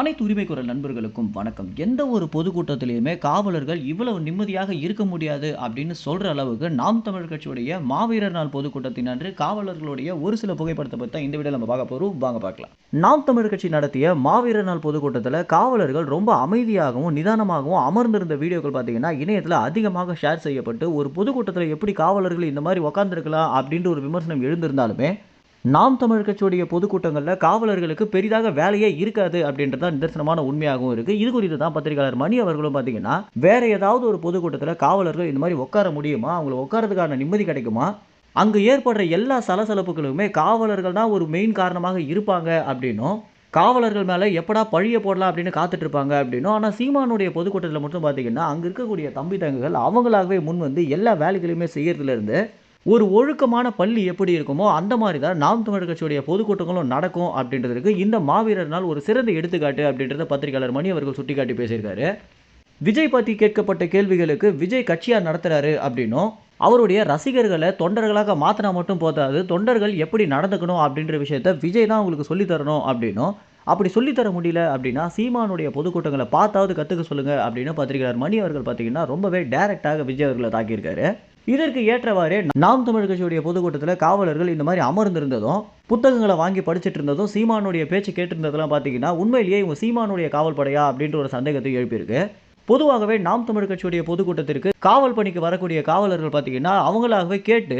அனைத்து உரிமை குரல் நண்பர்களுக்கும் வணக்கம். எந்த ஒரு பொதுக்கூட்டத்திலையுமே காவலர்கள் இவ்வளவு நிம்மதியாக இருக்க முடியாது அப்படின்னு சொல்ற அளவுக்கு நாம் தமிழர் கட்சியுடைய மாவீரர் நாள் பொதுக்கூட்டத்தின் அன்று காவலர்களுடைய ஒரு சில புகைப்படத்தை பற்றி இந்த வீடியோ நம்ம பார்க்க போறோம். வாங்க பார்க்கலாம். நாம் தமிழர் கட்சி நடத்திய மாவீரர் நாள் பொதுக்கூட்டத்தில் காவலர்கள் ரொம்ப அமைதியாகவும் நிதானமாகவும் அமர்ந்திருந்த வீடியோக்கள் பார்த்தீங்கன்னா இணையத்தில் அதிகமாக ஷேர் செய்யப்பட்டு ஒரு பொதுக்கூட்டத்தில் எப்படி காவலர்கள் இந்த மாதிரி உக்காந்துருக்கலாம் அப்படின்ற ஒரு விமர்சனம் எழுந்திருந்தாலுமே நாம் தமிழ் கட்சியுடைய பொதுக்கூட்டங்களில் காவலர்களுக்கு பெரிதாக வேலையே இருக்காது அப்படின்றது தான் நிதர்சனமான உண்மையாகவும் இருக்குது இது குறித்து தான் பத்திரிகையாளர் மணி அவர்களும் பார்த்தீங்கன்னா வேற ஏதாவது ஒரு பொதுக்கூட்டத்தில் காவலர்கள் இந்த மாதிரி உட்கார முடியுமா? அவங்களை உட்காரதுக்கான நிம்மதி கிடைக்குமா? அங்கு ஏற்படுற எல்லா சலசலப்புகளுமே காவலர்கள் தான் ஒரு மெயின் காரணமாக இருப்பாங்க அப்படின்னும் காவலர்கள் மேலே எப்படா பழிய போடலாம் அப்படின்னு காத்துட்டு இருப்பாங்க அப்படின்னும். ஆனால் சீமானுடைய பொதுக்கூட்டத்தில் மட்டும் பார்த்தீங்கன்னா அங்கே இருக்கக்கூடிய தம்பி தங்குகள் அவங்களாகவே முன் வந்து எல்லா வேலைகளையுமே செய்யறதுலேருந்து ஒரு ஒழுக்கமான பள்ளி எப்படி இருக்குமோ அந்த மாதிரி தான் நாம் தமிழர் கட்சியுடைய பொதுக்கூட்டங்களும் நடக்கும் அப்படின்றதுக்கு இந்த மாவீரர் நாள் ஒரு சிறந்த எடுத்துக்காட்டு அப்படின்றத பத்திரிகையாளர் மணி அவர்கள் சுட்டிக்காட்டி பேசியிருக்காரு. விஜய் பற்றி கேட்கப்பட்ட கேள்விகளுக்கு விஜய் கட்சியாக நடத்துகிறாரு அப்படின்னும் அவருடைய ரசிகர்களை தொண்டர்களாக மாற்றினா மட்டும் போதாது தொண்டர்கள் எப்படி நடந்துக்கணும் அப்படின்ற விஷயத்த விஜய் தான் உங்களுக்கு சொல்லித் தரணும் அப்படின்னும். அப்படி சொல்லித்தர முடியல அப்படின்னா சீமானுடைய பொதுக்கூட்டங்களை பார்த்தாவது கற்றுக்க சொல்லுங்கள் அப்படின்னு பத்திரிகையாளர் மணி அவர்கள் பார்த்தீங்கன்னா ரொம்பவே டேரெக்டாக விஜய் அவர்களை தாக்கியிருக்காரு. இதற்கு ஏற்றவாறே நாம் தமிழ் கட்சியுடைய பொதுக்கூட்டத்தில் காவலர்கள் இந்த மாதிரி அமர்ந்திருந்ததும் புத்தகங்களை வாங்கி படிச்சுட்டு இருந்ததும் சீமானுடைய பேச்சு கேட்டிருந்ததெல்லாம் பார்த்தீங்கன்னா உண்மையிலேயே இவங்க சீமானுடைய காவல் படையா அப்படின்ற ஒரு சந்தேகத்தை எழுப்பியிருக்கு. பொதுவாகவே நாம் தமிழ் கட்சியுடைய பொதுக்கூட்டத்திற்கு காவல் பணிக்கு வரக்கூடிய காவலர்கள் பார்த்தீங்கன்னா அவங்களாகவே கேட்டு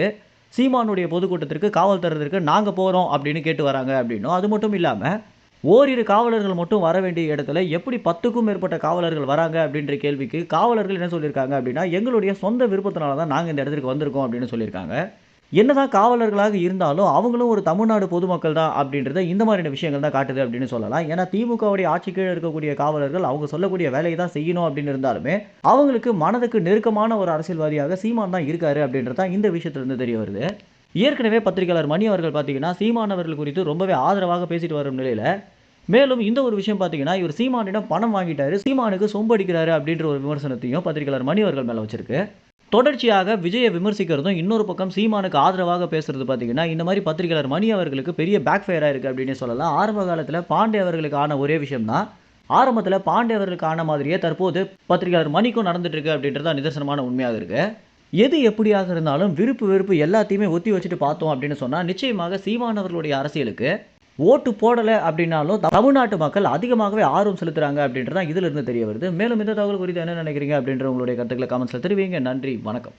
சீமானுடைய பொதுக்கூட்டத்திற்கு காவல் தரதற்கு நாங்கள் போகிறோம் அப்படின்னு கேட்டு வராங்க அப்படின்னும். அது மட்டும் இல்லாமல் ஓரிரு காவலர்கள் மட்டும் வர வேண்டிய இடத்துல எப்படி பத்துக்கும் மேற்பட்ட காவலர்கள் வராங்க அப்படின்ற கேள்விக்கு காவலர்கள் என்ன சொல்லியிருக்காங்க அப்படின்னா எங்களுடைய சொந்த விருப்பத்தினால தான் நாங்கள் இந்த இடத்துக்கு வந்திருக்கோம் அப்படின்னு சொல்லியிருக்காங்க. என்னதான் காவலர்களாக இருந்தாலும் அவங்களும் ஒரு தமிழ்நாடு பொதுமக்கள் தான் அப்படின்றத இந்த மாதிரியான விஷயங்கள் தான் காட்டுது அப்படின்னு சொல்லலாம். ஏன்னா திமுகவுடைய ஆட்சி கீழே இருக்கக்கூடிய காவலர்கள் அவங்க சொல்லக்கூடிய வேலையை தான் செய்யணும் அப்படின்னு இருந்தாலுமே அவங்களுக்கு மனதுக்கு நெருக்கமான ஒரு அரசியல்வாதியாக சீமான் தான் இருக்காரு அப்படின்றது தான் இந்த விஷயத்துலேருந்து தெரிய வருது. ஏற்கனவே பத்திரிகையாளர் மணி அவர்கள் பார்த்தீங்கன்னா சீமானவர்கள் குறித்து ரொம்பவே ஆதரவாக பேசிட்டு வரும் நிலையில் மேலும் இந்த ஒரு விஷயம் பார்த்தீங்கன்னா இவர் சீமானிடம் பணம் வாங்கிட்டாரு சீமானுக்கு சொம்படிக்கிறாரு அப்படின்ற ஒரு விமர்சனத்தையும் பத்திரிகையாளர் மணி அவர்கள் மேலே வச்சிருக்கு. தொடர்ச்சியாக விஜயை விமர்சிக்கிறதும் இன்னொரு பக்கம் சீமானுக்கு ஆதரவாக பேசுறது பார்த்தீங்கன்னா இந்த மாதிரி பத்திரிகையாளர் மணி அவர்களுக்கு பெரிய பேக் ஃபயராக இருக்குது அப்படின்னு சொல்லலாம். ஆரம்ப காலத்தில் பாண்டே அவர்களுக்கு ஆன ஒரே விஷயம் தான். ஆரம்பத்தில் பாண்டே அவர்களுக்கு ஆன மாதிரியே தற்போது பத்திரிகையாளர் மணிக்கும் நடந்துட்டு இருக்கு அப்படின்றது நிதர்சனமான உண்மையாக இருக்குது எது எப்படியாக இருந்தாலும் விருப்பு வெறுப்பு எல்லாத்தையுமே ஒத்தி வச்சுட்டு பார்த்தோம் அப்படின்னு சொன்னால் நிச்சயமாக சீமான் அவர்களுடைய அரசியலுக்கு ஓட்டு போடலை அப்படின்னாலும் தமிழ்நாட்டு மக்கள் அதிகமாகவே ஆர்வம் செலுத்துறாங்க அப்படின்றது தான் இதிலிருந்து தெரிய வருது. மேலும் இந்த தகவல் குறித்து என்ன நினைக்கிறீங்க அப்படின்ற உங்களுடைய கருத்துக்களை கமெண்ட்ஸில் தெரிவிங்க. நன்றி வணக்கம்.